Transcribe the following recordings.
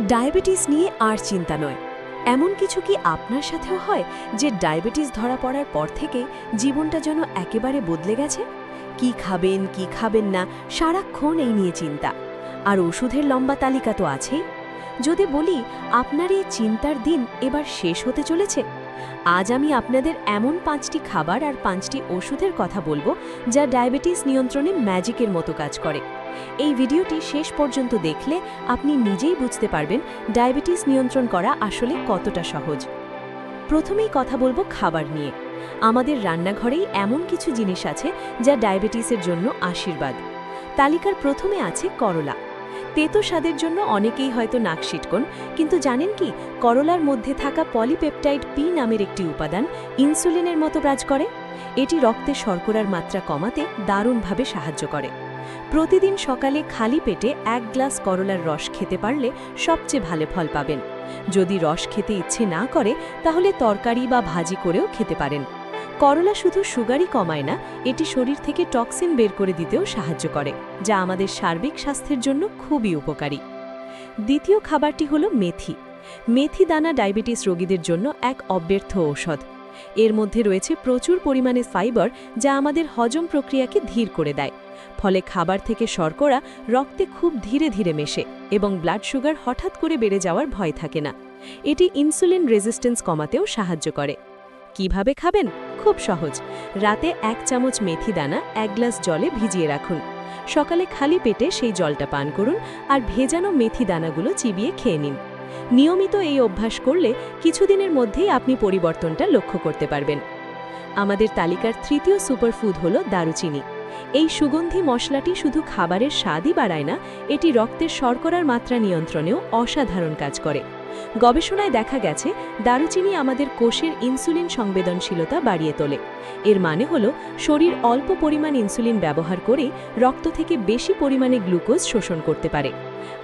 Diabetes নিয়ে আর চিন্তা নয়। এমন কিছু কি আপনার সাথেও হয় যে ডায়াবেটিস ধরা পড়ার পর থেকে জীবনটা যেন একেবারে বদলে গেছে? কি খাবেন কি খাবেন না, সারাক্ষণ এই নিয়ে চিন্তা। আর ওষুধের লম্বা তালিকা তো আছেই। যদি বলি, আপনার এই চিন্তার দিন এবার শেষ হতে চলেছে? আজ আমি আপনাদের এমন পাঁচটি খাবার আর পাঁচটি ওষুধের কথা বলব যা ডায়াবেটিস নিয়ন্ত্রণে ম্যাজিকের মতো কাজ করে। এই ভিডিওটি শেষ পর্যন্ত দেখলে আপনি নিজেই বুঝতে পারবেন ডায়াবেটিস নিয়ন্ত্রণ করা আসলে কতটা সহজ। প্রথমেই কথা বলব খাবার নিয়ে। আমাদের রান্নাঘরেই এমন কিছু জিনিস আছে যা ডায়াবেটিসের জন্য আশীর্বাদ। তালিকার প্রথমে আছে করলা। তেতো স্বাদের জন্য অনেকেই হয়তো নাক সিটকন, কিন্তু জানেন কি, করলার মধ্যে থাকা পলিপেপটাইড পি নামের একটি উপাদান ইনসুলিনের মতো কাজ করে। এটি রক্তে শর্করার মাত্রা কমাতে দারুণভাবে সাহায্য করে। প্রতিদিন সকালে খালি পেটে এক গ্লাস করলার রস খেতে পারলে সবচেয়ে ভালো ফল পাবেন। যদি রস খেতে ইচ্ছে না করে, তাহলে তরকারি বা ভাজি করেও খেতে পারেন। করলা শুধু সুগারই কমায় না, এটি শরীর থেকে টক্সিন বের করে দিতেও সাহায্য করে, যা আমাদের সার্বিক স্বাস্থ্যের জন্য খুবই উপকারী। দ্বিতীয় খাবারটি হলো মেথি। মেথি দানা ডায়াবেটিস রোগীদের জন্য এক অব্যর্থ ঔষধ। এর মধ্যে রয়েছে প্রচুর পরিমাণে ফাইবার, যা আমাদের হজম প্রক্রিয়াকে ধীর করে দেয়। ফলে খাবার থেকে শর্করা রক্তে খুব ধীরে ধীরে মেশে এবং ব্লাড সুগার হঠাৎ করে বেড়ে যাওয়ার ভয় থাকে না। এটি ইনসুলিন রেজিস্ট্যান্স কমাতেও সাহায্য করে। কীভাবে খাবেন? খুব সহজ। রাতে এক চামচ মেথি দানা, এক গ্লাস জলে ভিজিয়ে রাখুন। সকালে খালি পেটে সেই জলটা পান করুন আর ভেজানো মেথি দানাগুলো চিবিয়ে খেয়ে নিন। নিয়মিত এই অভ্যাস করলে কিছুদিনের মধ্যেই আপনি পরিবর্তনটা লক্ষ্য করতে পারবেন। আমাদের তালিকার তৃতীয় সুপারফুড হল দারুচিনি। এই সুগন্ধি মশলাটি শুধু খাবারের স্বাদই বাড়ায় না, এটি রক্তের শর্করার মাত্রা নিয়ন্ত্রণেও অসাধারণ কাজ করে। গবেষণায় দেখা গেছে, দারুচিনি আমাদের কোষের ইনসুলিন সংবেদনশীলতা বাড়িয়ে তোলে। এর মানে হল, শরীর অল্প পরিমাণ ইনসুলিন ব্যবহার করে রক্ত থেকে বেশি পরিমাণে গ্লুকোজ শোষণ করতে পারে।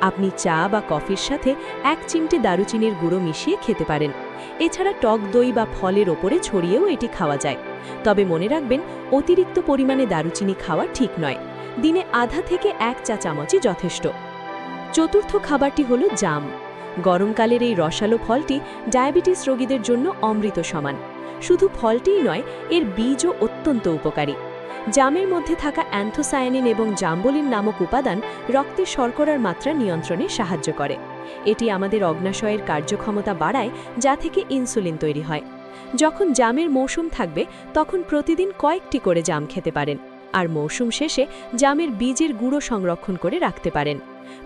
আপনি চা বা কফির সাথে এক চিমটে দারুচিনির গুঁড়ো মিশিয়ে খেতে পারেন। এছাড়া টক দই বা ফলের ওপরে ছড়িয়েও এটি খাওয়া যায়। তবে মনে রাখবেন, অতিরিক্ত পরিমাণে দারুচিনি খাওয়া ঠিক নয়। দিনে আধা থেকে এক চা চামচই যথেষ্ট। চতুর্থ খাবারটি হল জাম। গরমকালের এই রসালো ফলটি ডায়াবেটিস রোগীদের জন্য অমৃত সমান। শুধু ফলটিই নয়, এর বীজও অত্যন্ত উপকারী। জামের মধ্যে থাকা অ্যান্থোসায়ানিন এবং জাম্বলিন নামক উপাদান রক্তে শর্করার মাত্রা নিয়ন্ত্রণে সাহায্য করে। এটি আমাদের অগ্নাশয়ের কার্যক্ষমতা বাড়ায়, যা থেকে ইনসুলিন তৈরি হয়। যখন জামের মৌসুম থাকবে, তখন প্রতিদিন কয়েকটি করে জাম খেতে পারেন, আর মৌসুম শেষে জামের বীজের গুঁড়ো সংরক্ষণ করে রাখতে পারেন।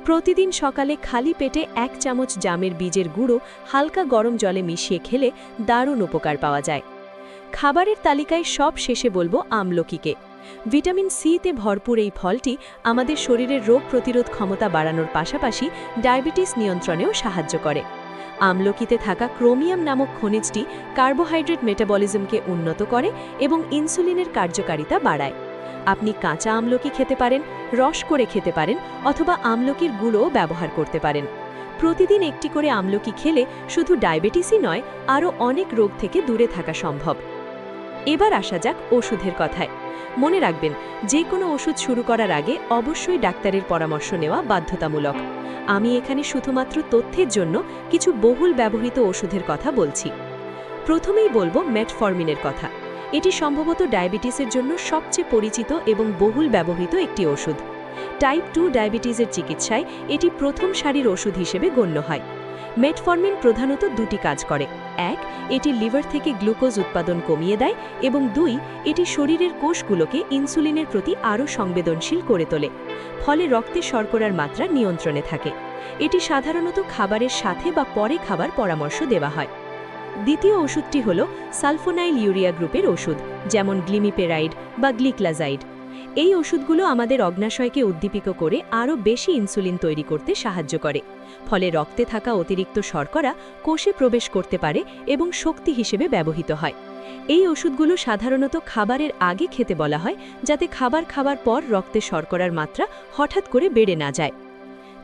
প্রতিদিন সকালে খালি পেটে এক চামচ জামের বীজের গুঁড়ো হালকা গরম জলে মিশিয়ে খেলে দারুণ উপকার পাওয়া যায়। খাবারের তালিকায় সব শেষে বলব আমলকিকে। ভিটামিন সিতে ভরপুর এই ফলটি আমাদের শরীরের রোগ প্রতিরোধ ক্ষমতা বাড়ানোর পাশাপাশি ডায়াবেটিস নিয়ন্ত্রণেও সাহায্য করে। আমলকিতে থাকা ক্রোমিয়াম নামক খনিজটি কার্বোহাইড্রেট মেটাবলিজমকে উন্নত করে এবং ইনসুলিনের কার্যকারিতা বাড়ায়। আপনি কাঁচা আমলকি খেতে পারেন, রস করে খেতে পারেন অথবা আমলকির গুঁড়োও ব্যবহার করতে পারেন। প্রতিদিন একটি করে আমলকি খেলে শুধু ডায়াবেটিসই নয়, আরও অনেক রোগ থেকে দূরে থাকা সম্ভব। এবার আসা যাক ওষুধের কথায়। মনে রাখবেন, যে কোনো ওষুধ শুরু করার আগে অবশ্যই ডাক্তারের পরামর্শ নেওয়া বাধ্যতামূলক। আমি এখানে শুধুমাত্র তথ্যের জন্য কিছু বহুল ব্যবহৃত ওষুধের কথা বলছি। প্রথমেই বলব মেটফর্মিনের কথা। এটি সম্ভবত ডায়াবেটিসের জন্য সবচেয়ে পরিচিত এবং বহুল ব্যবহৃত একটি ওষুধ। টাইপ টু ডায়াবেটিসের চিকিৎসায় এটি প্রথম সারির ওষুধ হিসেবে গণ্য হয়। মেটফর্মিন প্রধানত দুটি কাজ করে। এক, এটি লিভার থেকে গ্লুকোজ উৎপাদন কমিয়ে দেয় এবং দুই, এটি শরীরের কোষগুলোকে ইনসুলিনের প্রতি আরও সংবেদনশীল করে তোলে, ফলে রক্তে শর্করার মাত্রা নিয়ন্ত্রণে থাকে। এটি সাধারণত খাবারের সাথে বা পরে খাবার পরামর্শ দেওয়া হয়। দ্বিতীয় ওষুধটি হল সালফোনাইল ইউরিয়া গ্রুপের ওষুধ, যেমন গ্লিমিপেরাইড বা গ্লিক্লাজাইড। এই ওষুধগুলো আমাদের অগ্নাশয়কে উদ্দীপিত করে আরও বেশি ইনসুলিন তৈরি করতে সাহায্য করে। ফলে রক্তে থাকা অতিরিক্ত শর্করা কোষে প্রবেশ করতে পারে এবং শক্তি হিসেবে ব্যবহৃত হয়। এই ওষুধগুলো সাধারণত খাবারের আগে খেতে বলা হয়, যাতে খাবার খাবার পর রক্তে শর্করার মাত্রা হঠাৎ করে বেড়ে না যায়।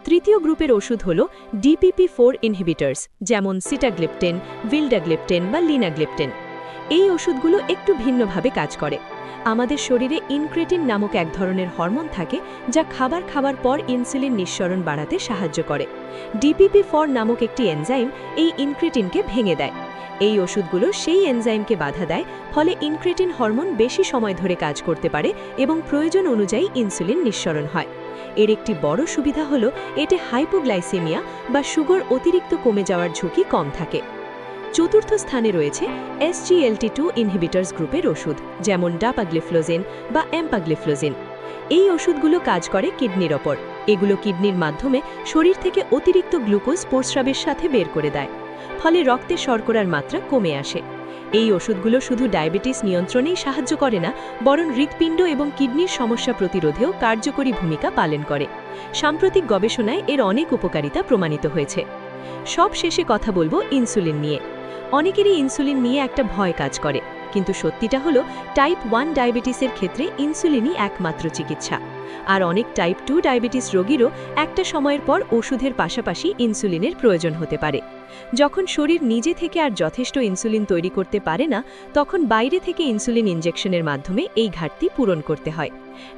তৃতীয় গ্রুপের ওষুধ হল ডিপিপি ফোর ইনহিবিটার্স, যেমন সিটাগ্লিপটেন, ভিল্ডাগ্লিপটেন বা লিনাগ্লিপটেন। এই ওষুধগুলো একটু ভিন্নভাবে কাজ করে। আমাদের শরীরে ইনক্রেটিন নামক এক ধরনের হরমোন থাকে যা খাবার খাবার পর ইনসুলিন নিঃসরণ বাড়াতে সাহায্য করে। ডিপিপি ফর নামক একটি এনজাইম এই ইনক্রেটিনকে ভেঙে দেয়। এই ওষুধগুলো সেই এনজাইমকে বাধা দেয়, ফলে ইনক্রেটিন হরমোন বেশি সময় ধরে কাজ করতে পারে এবং প্রয়োজন অনুযায়ী ইনসুলিন নিঃসরণ হয়। এর একটি বড় সুবিধা হল, এতে হাইপোগ্লাইসেমিয়া বা সুগার অতিরিক্ত কমে যাওয়ার ঝুঁকি কম থাকে। চতুর্থ স্থানে রয়েছে এসজিএলটি টু ইনহিবিটার্স গ্রুপের ওষুধ, যেমন ডাপাগ্লিফ্লোজেন বা অ্যাম্পাগ্লিফ্লোজেন এই ওষুধগুলো কাজ করে কিডনির ওপর। এগুলো কিডনির মাধ্যমে শরীর থেকে অতিরিক্ত গ্লুকোজ প্রস্রাবের সাথে বের করে দেয়। ফলে রক্তে শর্করার মাত্রা কমে আসে। এই ওষুধগুলো শুধু ডায়াবেটিস নিয়ন্ত্রণেই সাহায্য করে না, বরং হৃৎপিণ্ড এবং কিডনির সমস্যা প্রতিরোধেও কার্যকরী ভূমিকা পালন করে। সাম্প্রতিক গবেষণায় এর অনেক উপকারিতা প্রমাণিত হয়েছে। সব শেষে কথা বলব ইনসুলিন নিয়ে। অনেকেরই ইনসুলিন নিয়ে একটা ভয় কাজ করে। কিন্তু সত্যিটা হলো টাইপ ওয়ান ডায়াবেটিসের ক্ষেত্রে ইনসুলিনই একমাত্র চিকিৎসা। আর অনেক টাইপ টু ডায়াবেটিস রোগীরও একটা সময়ের পর ওষুধের পাশাপাশি ইনসুলিনের প্রয়োজন হতে পারে। যখন শরীর নিজে থেকে আর যথেষ্ট ইনসুলিন তৈরি করতে পারে না, তখন বাইরে থেকে ইনসুলিন ইনজেকশনের মাধ্যমে এই ঘাটতি পূরণ করতে হয়।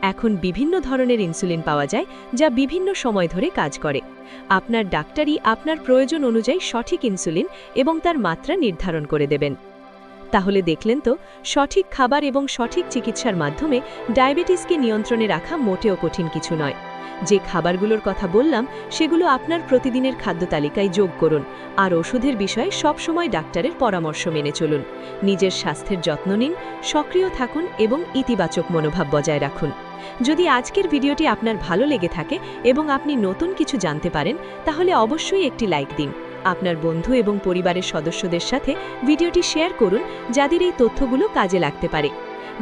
এখন বিভিন্ন ধরনের ইনসুলিন পাওয়া যায়, যা বিভিন্ন সময় ধরে কাজ করে। আপনার ডাক্তারই আপনার প্রয়োজন অনুযায়ী সঠিক ইনসুলিন এবং তার মাত্রা নির্ধারণ করে দেবেন। তাহলে দেখলেন তো, সঠিক খাবার এবং সঠিক চিকিৎসার মাধ্যমে ডায়াবেটিসকে নিয়ন্ত্রণে রাখা মোটেও কঠিন কিছু নয়। যে খাবারগুলোর কথা বললাম, সেগুলো আপনার প্রতিদিনের খাদ্য তালিকায় যোগ করুন, আর ওষুধের বিষয়ে সবসময় ডাক্তারের পরামর্শ মেনে চলুন। নিজের স্বাস্থ্যের যত্ন নিন, সক্রিয় থাকুন এবং ইতিবাচক মনোভাব বজায় রাখুন। যদি আজকের ভিডিওটি আপনার ভালো লেগে থাকে এবং আপনি নতুন কিছু জানতে পারেন, তাহলে অবশ্যই একটি লাইক দিন। আপনার বন্ধু এবং পরিবারের সদস্যদের সাথে ভিডিওটি শেয়ার করুন, যাদের এই তথ্যগুলো কাজে লাগতে পারে।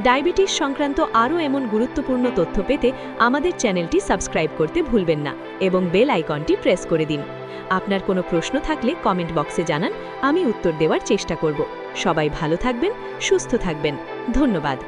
ডায়াবেটিস সংক্রান্ত আরও এমন গুরুত্বপূর্ণ তথ্য পেতে আমাদের চ্যানেলটি সাবস্ক্রাইব করতে ভুলবেন না এবং বেল আইকনটি প্রেস করে দিন। আপনার কোনো প্রশ্ন থাকলে কমেন্ট বক্সে জানান, আমি উত্তর দেওয়ার চেষ্টা করব। সবাই ভালো থাকবেন, সুস্থ থাকবেন। ধন্যবাদ।